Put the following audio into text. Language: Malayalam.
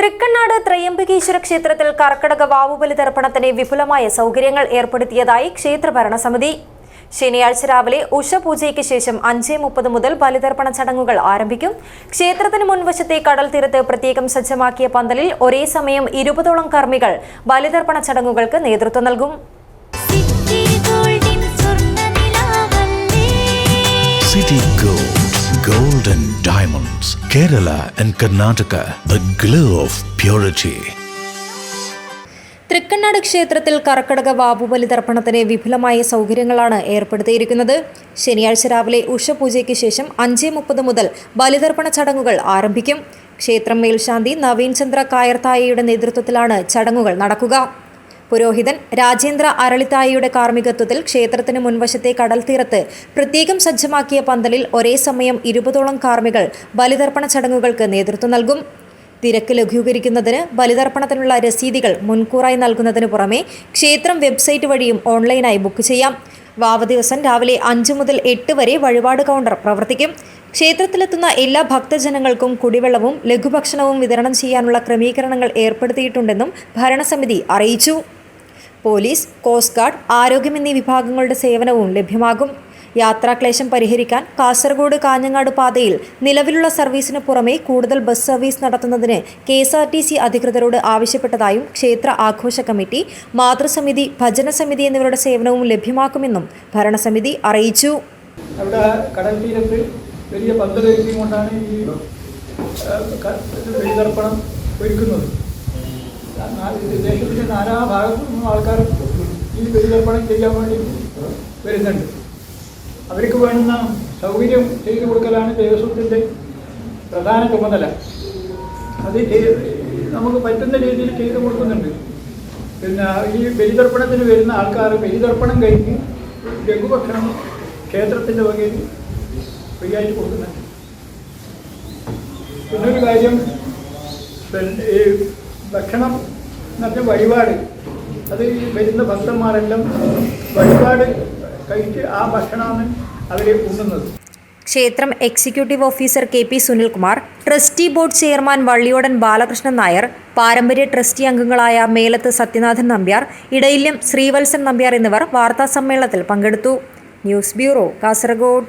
തൃക്കണ്ണാട് ത്രയംബകേശ്വര ക്ഷേത്രത്തിൽ കർക്കടക വാവുബലി തർപ്പണത്തിന് വിപുലമായ സൗകര്യങ്ങൾ ഏർപ്പെടുത്തിയതായി ക്ഷേത്ര ഭരണസമിതി ശനിയാഴ്ച രാവിലെ ഉഷപൂജയ്ക്ക് ശേഷം അഞ്ച് മുപ്പത് മുതൽ ബലിതർപ്പണ ചടങ്ങുകൾ ആരംഭിക്കും. ക്ഷേത്രത്തിന് മുൻവശത്തെ കടൽ തീരത്ത് പ്രത്യേകം സജ്ജമാക്കിയ പന്തലിൽ ഒരേ സമയം ഇരുപതോളം കർമ്മികൾ ബലിതർപ്പണ ചടങ്ങുകൾക്ക് നേതൃത്വം നൽകും. City City Gold, Gold and Diamonds, Kerala and Karnataka, the glow of purity. Thrikkannad ക്ഷേത്രത്തിൽ കർക്കടക വാവുബലി തർപ്പണത്തിന് വിപുലമായ സൗകര്യങ്ങളാണ് ഏർപ്പെടുത്തിയിരിക്കുന്നത്. ശനിയാഴ്ച രാവിലെ ഉഷപൂജയ്ക്ക് ശേഷം അഞ്ച് മുപ്പത് മുതൽ ബലിതർപ്പണ ചടങ്ങുകൾ ആരംഭിക്കും. ക്ഷേത്രം മേൽശാന്തി നവീൻ ചന്ദ്ര കായർത്തായയുടെ നേതൃത്വത്തിലാണ് ചടങ്ങുകൾ നടക്കുക. പുരോഹിതൻ രാജേന്ദ്ര അരളിത്തായിയുടെ കാർമ്മികത്വത്തിൽ ക്ഷേത്രത്തിന് മുൻവശത്തെ കടൽ തീരത്ത് പ്രത്യേകം സജ്ജമാക്കിയ പന്തലിൽ ഒരേ സമയം ഇരുപതോളം കാർമ്മികൾ ബലിതർപ്പണ ചടങ്ങുകൾക്ക് നേതൃത്വം നൽകും. തിരക്ക് ലഘൂകരിക്കുന്നതിന് ബലിതർപ്പണത്തിനുള്ള രസീതികൾ മുൻകൂറായി നൽകുന്നതിന് പുറമെ ക്ഷേത്രം വെബ്സൈറ്റ് വഴിയും ഓൺലൈനായി ബുക്ക് ചെയ്യാം. വാവ ദിവസം രാവിലെ അഞ്ച് മുതൽ എട്ട് വരെ വഴിപാട് കൗണ്ടർ പ്രവർത്തിക്കും. ക്ഷേത്രത്തിലെത്തുന്ന എല്ലാ ഭക്തജനങ്ങൾക്കും കുടിവെള്ളവും ലഘുഭക്ഷണവും വിതരണം ചെയ്യാനുള്ള ക്രമീകരണങ്ങൾ ഏർപ്പെടുത്തിയിട്ടുണ്ടെന്നും ഭരണസമിതി അറിയിച്ചു. പോലീസ് കോസ്റ്റ് ഗാർഡ് ആരോഗ്യം എന്നീ വിഭാഗങ്ങളുടെ സേവനവും ലഭ്യമാകും. യാത്രാക്ലേശം പരിഹരിക്കാൻ കാസർഗോഡ് കാഞ്ഞങ്ങാട് പാതയിൽ നിലവിലുള്ള സർവീസിന് പുറമെ കൂടുതൽ ബസ് സർവീസ് നടത്തുന്നതിന് K S R T C അധികൃതരോട് ആവശ്യപ്പെട്ടതായും ക്ഷേത്ര ആഘോഷ കമ്മിറ്റി മാതൃസമിതി ഭജനസമിതി എന്നിവരുടെ സേവനവും ലഭ്യമാക്കുമെന്നും ഭരണസമിതി അറിയിച്ചു. അവിടെ കടൽ തീരത്ത് വലിയ പന്തലൊരുക്കി കൊണ്ടാണ് ഈ ഒരുക്കുന്നത്. ദേശത്തിന്റെ നാനാ ഭാഗത്തു നിന്നും ആൾക്കാർ ഈ ബലിതർപ്പണം ചെയ്യാൻ വേണ്ടി വരുന്നുണ്ട്. അവർക്ക് വേണ്ടുന്ന സൗകര്യം ചെയ്തു കൊടുക്കലാണ് ദേവസ്വത്തിന്റെ പ്രധാന ചുമതല. അത് നമുക്ക് പറ്റുന്ന രീതിയിൽ ചെയ്തു കൊടുക്കുന്നുണ്ട്. പിന്നെ ഈ ബലിതർപ്പണത്തിന് വരുന്ന ആൾക്കാർ ബലിതർപ്പണം കഴിഞ്ഞ് ലഘുഭക്ഷണം ക്ഷേത്രത്തിന്റെ വകയിൽ ഫ്രീ ആയിട്ട് കൊടുക്കുന്നുണ്ട്. പിന്നൊരു കാര്യം പിന്നെ ഈ ഭക്ഷണം എന്ന് പറഞ്ഞ വഴിപാട്. അത് വരുന്ന ഭക്തന്മാരെല്ലാം വഴിപാട് കഴിച്ച് ആ ഭക്ഷണമാണ് അവർ ഉണ്ണുന്നത്. ക്ഷേത്രം executive officer K P Sunilkumar trustee board chairman Valliyodan Balakrishnan Nair പാരമ്പര്യ ട്രസ്റ്റി അംഗങ്ങളായ മേലത്ത് സത്യനാഥൻ നമ്പ്യാർ ഇടയില്യം ശ്രീവത്സൻ നമ്പ്യാർ എന്നിവർ വാർത്താ സമ്മേളനത്തിൽ പങ്കെടുത്തു. News bureau Kasaragod.